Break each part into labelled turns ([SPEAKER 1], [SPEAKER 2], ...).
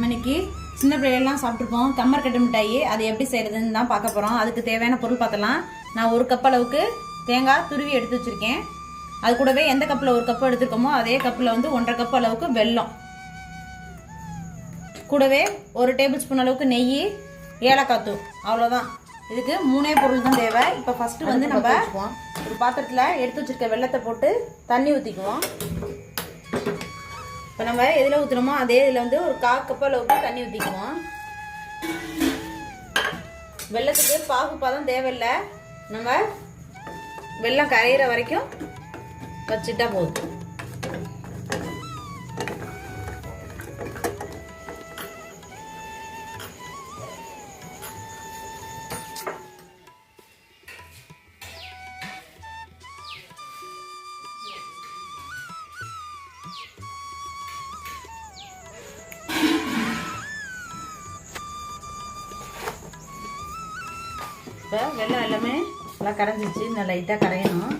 [SPEAKER 1] நம்ம இன்னைக்கு சின்ன பிள்ளைகள்லாம் சாப்பிட்ருப்போம் கம்மர் கட்டு மிட்டாயி அது எப்படி செய்யறதுன்னு தான் பார்க்க போகிறோம் அதுக்கு தேவையான பொருள் பார்த்தலாம் நான் ஒரு கப் அளவுக்கு தேங்காய் துருவி எடுத்து வச்சிருக்கேன். அது கூடவே எந்த கப்பில் ஒரு கப் எடுத்துருக்கோமோ அதே கப்பில் வந்து ஒன்றரை கப் அளவுக்கு வெல்லம். கூடவே ஒரு டேபிள் ஸ்பூன் அளவுக்கு நெய் ஏலக்காய் தூள். அவ்வளோதான் இதுக்கு மூணே பொருள் தான் தேவை. இப்போ ஃபர்ஸ்ட் வந்து நம்ம ஒரு பாத்திரத்தில் எடுத்து வச்சிருக்க வெள்ளத்தை போட்டு தண்ணி ஊற்றிக்குவோம் இப்போ நம்ம எதில் ஊற்றுறோமோ அதே இதில் வந்து ஒரு கா கப் அளவுக்கு தண்ணி ஊற்றிக்குவோம் வெள்ளத்துக்கு பாகு பாதம் தேவையில்லை. நம்ம வெள்ளம் கரையிற வரைக்கும் வச்சுட்டா போதும். இப்போ வெள்ளம் எல்லாமே நல்லா கரைஞ்சிச்சு இந்த லைட்டாக கரையணும்.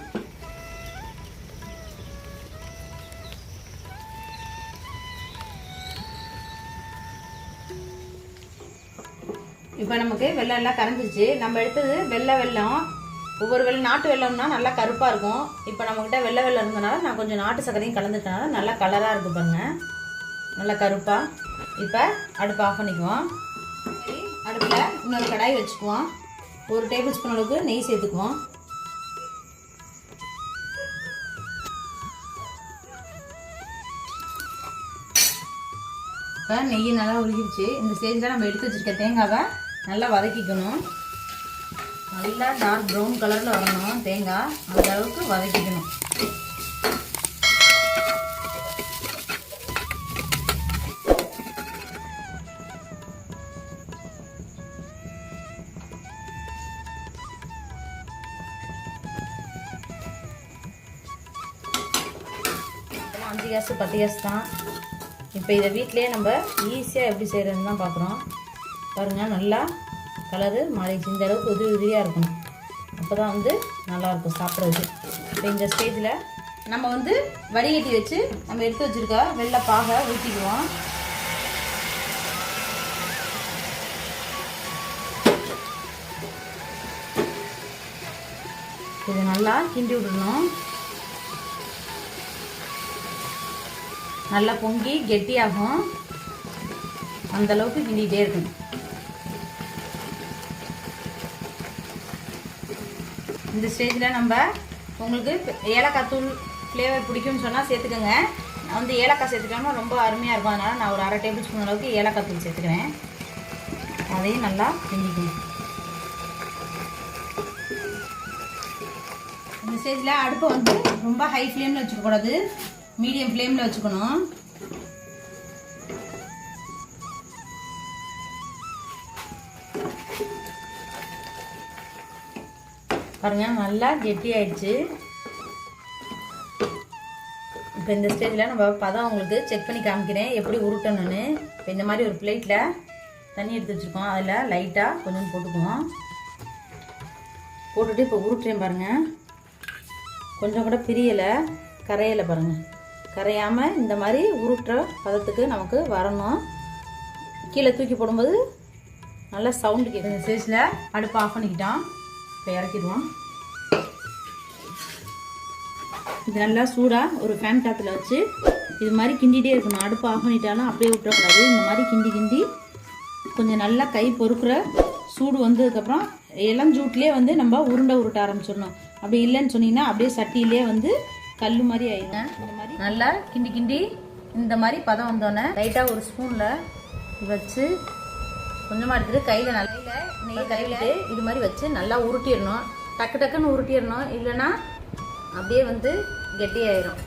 [SPEAKER 1] இப்போ நமக்கு வெள்ளம் எல்லாம் கரைஞ்சிச்சு நம்ம எடுத்தது வெள்ளை வெள்ளம். ஒவ்வொரு வெள்ளம் நாட்டு வெள்ளம்னா நல்லா கருப்பாக இருக்கும். இப்போ நம்மக்கிட்ட வெள்ளை வெள்ளம் இருந்தனால நான் கொஞ்சம் நாட்டு சக்கரையும் கலந்துட்டனால நல்லா கலராக இருக்கு பாருங்க. நல்லா கருப்பாக இப்போ அடுப்பு ஆஃப் பண்ணிக்குவோம். அடுப்பில் இன்னொரு கடாய் வச்சுக்குவோம். ஒரு டேபிள் ஸ்பூன் அளவுக்கு நெய் சேர்த்துக்குவோம். இப்போ நெய் நல்லா உருகிடுச்சு. இந்த ஸ்டேஜில் நம்ம எடுத்து வச்சிருக்க தேங்காவை நல்லா வதக்கிக்கணும். நல்லா டார்க் ப்ரௌன் கலரில் வரணும் தேங்காய். அந்த அளவுக்கு வதக்கிக்கணும். அஞ்சு கேஸு பத்து கேஸ் தான். இப்போ இதை வீட்டிலே நம்ம ஈஸியாக எப்படி செய்கிறதுன்னு தான் பார்க்குறோம். பாருங்கள் நல்லா கலரு மாறிடுச்சு. இந்த அளவுக்கு உதவி உதவியாக இருக்கணும். அப்போ தான் வந்து நல்லாயிருக்கும் சாப்பிட்றது இப்போ இந்த ஸ்டேஜில் நம்ம வந்து வடிகட்டி வச்சு நம்ம எடுத்து வச்சுருக்க வெள்ளை பாகை ஊற்றிக்குவோம் இது நல்லா கிண்டி விடணும் நல்லா பொங்கி கெட்டியாகும். அந்த அளவுக்கு கிண்டிகிட்டே இருக்கணும். இந்த ஸ்டேஜில் நம்ம உங்களுக்கு ஏலக்காய் தூள் ஃப்ளேவர் பிடிக்கும்னு சொன்னால் சேர்த்துக்கோங்க. நான் வந்து ஏலக்காய் சேர்த்துக்காமல் ரொம்ப அருமையாக இருக்கும். அதனால் நான் ஒரு அரை டேபிள் ஸ்பூன் அளவுக்கு ஏலக்காய் தூள் சேர்த்துக்கிறேன். அதையும் நல்லா கிண்டிக்கணும் இந்த ஸ்டேஜில் அடுப்பை வந்து ரொம்ப ஹை ஃப்ளேமில் வச்சுக்கக்கூடாது மீடியம் ஃப்ளேமில் வச்சுக்கணும். பாருங்க நல்லா கெட்டி ஆயிடுச்சு இப்போ இந்த ஸ்டேஜில் நம்ம பதம் உங்களுக்கு செக் பண்ணி காமிக்கிறேன் எப்படி உருட்டணும்னு. இப்போ இந்த மாதிரி ஒரு பிளேட்டில் தண்ணி எடுத்து வச்சுருக்கோம். அதில் லைட்டாக கொஞ்சம் போட்டுக்குவோம். போட்டுட்டு இப்போ உருட்டுறேன் பாருங்கள் கொஞ்சம் கூட பிரியலை கரையலை பாருங்கள் கரையாமல் இந்த மாதிரி உருட்டுற பதத்துக்கு நமக்கு வரணும். கீழே தூக்கி போடும்போது நல்லா சவுண்டு கேட்கும் இந்த அடுப்பு ஆஃப் பண்ணிக்கிட்டான். இப்போ இறக்கிடுவோம் இது நல்லா சூடாக ஒரு ஃபேன் காற்றுல வச்சு இது மாதிரி கிண்டிகிட்டே இருக்கணும். அடுப்பு ஆஃப் பண்ணிட்டாலும் அப்படியே விட்டுறக்கூடாது. இந்த மாதிரி கிண்டி கிண்டி கொஞ்சம் நல்லா கை பொறுக்கிற சூடு வந்ததுக்கப்புறம் இளஞ்சூட்லேயே வந்து நம்ம உருண்டை உருட்ட ஆரம்பிச்சிடணும். அப்படி இல்லைன்னு சொன்னீங்கன்னா அப்படியே சட்டியிலே வந்து கல் மாதிரி ஆயிடுங்க இந்த மாதிரி. நல்லா கிண்டி கிண்டி இந்த மாதிரி பதம் வந்தோடனே லைட்டாக ஒரு ஸ்பூனில் வச்சு கொஞ்சமாக எடுத்துட்டு கையில் நல்லா நெய் கையில் இது மாதிரி வச்சு நல்லா உருட்டிடணும். டக்கு டக்குன்னு உருட்டிடணும். இல்லைன்னா அப்படியே வந்து கெட்டியாயிரும்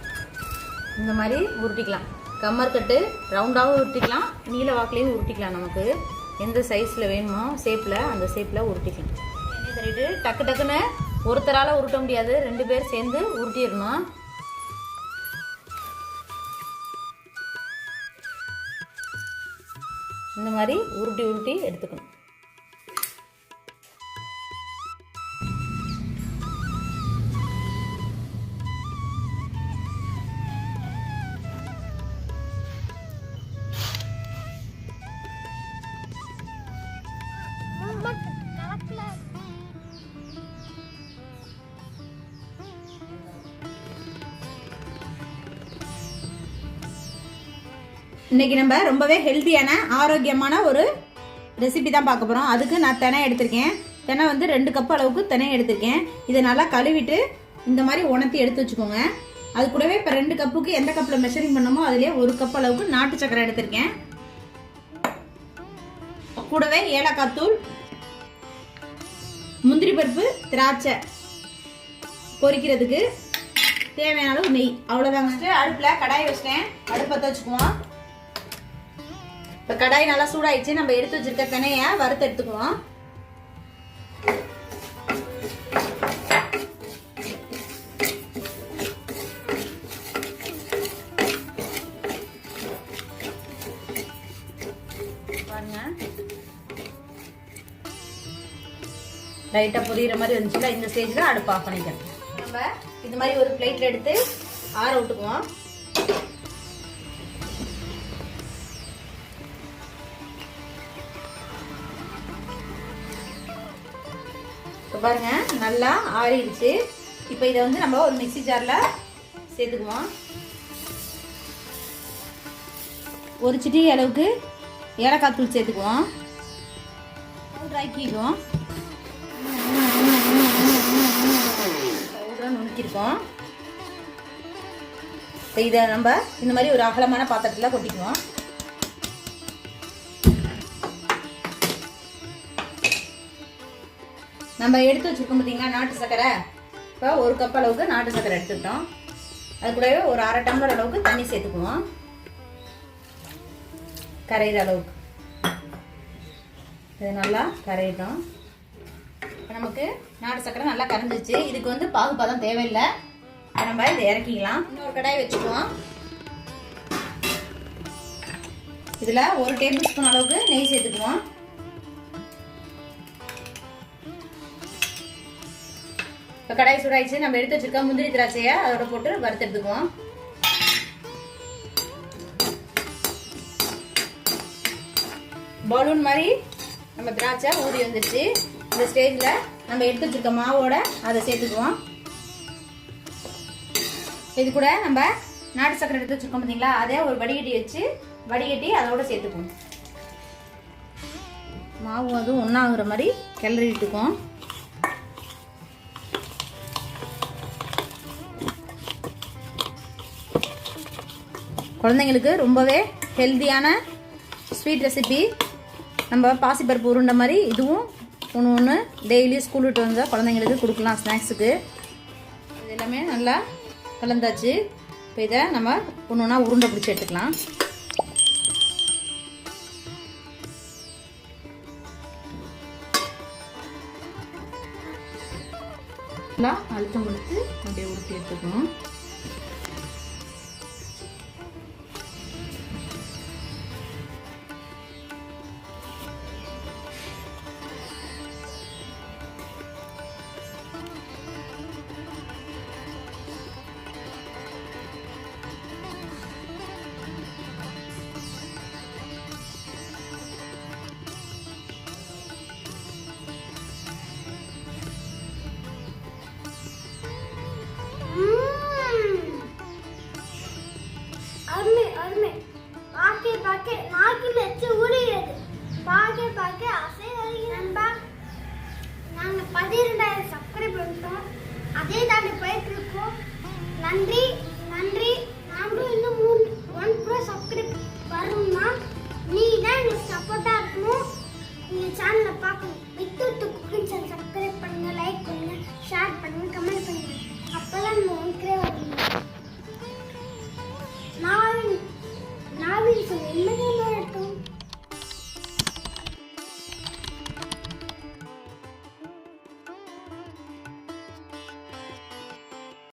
[SPEAKER 1] இந்த மாதிரி உருட்டிக்கலாம். கம்மர் கட்டு ரவுண்டாகவும் உருட்டிக்கலாம். நீல வாக்குலேயும் உருட்டிக்கலாம் நமக்கு. எந்த சைஸில் வேணுமோ ஷேப்பில் அந்த ஷேப்பில் உருட்டிக்கலாம். தள்ளிட்டு டக்கு டக்குன்னு ஒருத்தரால் உருட்ட முடியாது. ரெண்டு பேர் சேர்ந்து உருட்டிடணும். இந்த மாதிரி உருட்டி உருட்டி எடுத்துக்கணும். இன்னைக்கு நம்ம ரொம்பவே ஹெல்த்தியான ஆரோக்கியமான ஒரு ரெசிபி தான் பார்க்க போகிறோம் அதுக்கு நான் தினை எடுத்திருக்கேன். தினை வந்து ரெண்டு கப் அளவுக்கு தினை எடுத்திருக்கேன். இதை நல்லா கழுவிட்டு இந்த மாதிரி உணர்த்தி எடுத்து வச்சுக்கோங்க. அது கூடவே இப்போ ரெண்டு கப்புக்கு எந்த கப்பில் மெஷரிங் பண்ணமோ அதுலேயே ஒரு கப் அளவுக்கு நாட்டு சக்கரை எடுத்திருக்கேன். கூடவே ஏலக்காய் தூள் முந்திரி பருப்பு திராட்சை பொரிக்கிறதுக்கு தேவையான அளவு நெய். அவ்வளோதாங்க அடுப்பில் கடாய் வச்சிட்டேன். அடுப்பை வச்சுக்குவோம். இப்போ கடாய் நல்லா சூடாயிடுச்சு நம்ம எடுத்து வச்சிருக்க தினைய வறுத்து எடுத்துக்குவோம். பாருங்க. லைட்டாக பொரியிற மாதிரி வந்துச்சுன்னா இந்த ஸ்டேஜில் அடுப்பு ஆஃப் பண்ணிக்கலாம் நம்ம இந்த மாதிரி ஒரு பிளேட்டில் எடுத்து ஆற விட்டுக்குவோம். பாருங்க நல்லா ஆறிடுச்சு. இப்போ இதை வந்து நம்ம ஒரு மிக்ஸி ஜாரில் சேர்த்துக்குவோம். ஒரு சிட்டி அளவுக்கு ஏலக்காய் தூள் சேர்த்துக்குவோம். பவுடர் பவுடராக நுணுக்கிருக்கோம். இப்போ இதை நம்ம இந்த மாதிரி ஒரு அகலமான பாத்திரத்தில் கொட்டிக்குவோம். நம்ம எடுத்து வச்சுருக்கோம் பார்த்தீங்களா நாட்டு சர்க்கரை இப்போ ஒரு கப் அளவுக்கு நாட்டு சர்க்கரை எடுத்துக்கிட்டோம். அது கூடவே ஒரு அரை டம்ளர் அளவுக்கு தண்ணி சேர்த்துக்குவோம். கரையிற அளவுக்கு. இது நல்லா கரையிட்டோம். இப்போ நமக்கு நாட்டு சர்க்கரை நல்லா கரைஞ்சிச்சு. இதுக்கு வந்து பாகுபாதம் தேவையில்லை. நம்ம இதை இறக்கிக்கலாம். இன்னொரு கடாய் வச்சுக்குவோம். இதில் ஒரு டேபிள் ஸ்பூன் அளவுக்கு நெய் சேர்த்துக்குவோம். இப்போ கடாய் சூடாயிடுச்சு. நம்ம எடுத்து வச்சிருக்க முந்திரி திராட்சையை அதோட போட்டு வறுத்தெடுத்துக்குவோம். பலூன் மாதிரி நம்ம திராட்சை ஊறி வந்துடுச்சு இந்த ஸ்டேஜில் நம்ம எடுத்து வச்சிருக்க மாவோட அதை சேர்த்துக்குவோம். இது கூட நம்ம நாட்டு சக்கரை எடுத்து வச்சிருக்கோம் பார்த்தீங்களா அதே ஒரு வடிகட்டி வச்சு வடிகட்டி அதோட சேர்த்துக்குவோம். மாவு அதுவும் ஒன்றாகிற மாதிரி கிளறி குழந்தைங்களுக்கு ரொம்பவே ஹெல்த்தியான ஸ்வீட் ரெசிபி நம்ம பாசிப்பருப்பு உருண்டை மாதிரி இதுவும் ஒன்று ஒன்று டெய்லி ஸ்கூல் விட்டு வந்தால் குழந்தைங்களுக்கு கொடுக்கலாம் ஸ்நாக்ஸுக்கு இது எல்லாமே நல்லா கலந்தாச்சு. இப்போ இதை நம்ம ஒன்று ஒன்றா உருண்டை பிடிச்சி எடுத்துக்கலாம். நல்லா அழுத்தம் கொடுத்து அப்படியே உருட்டி எடுத்துக்கணும்.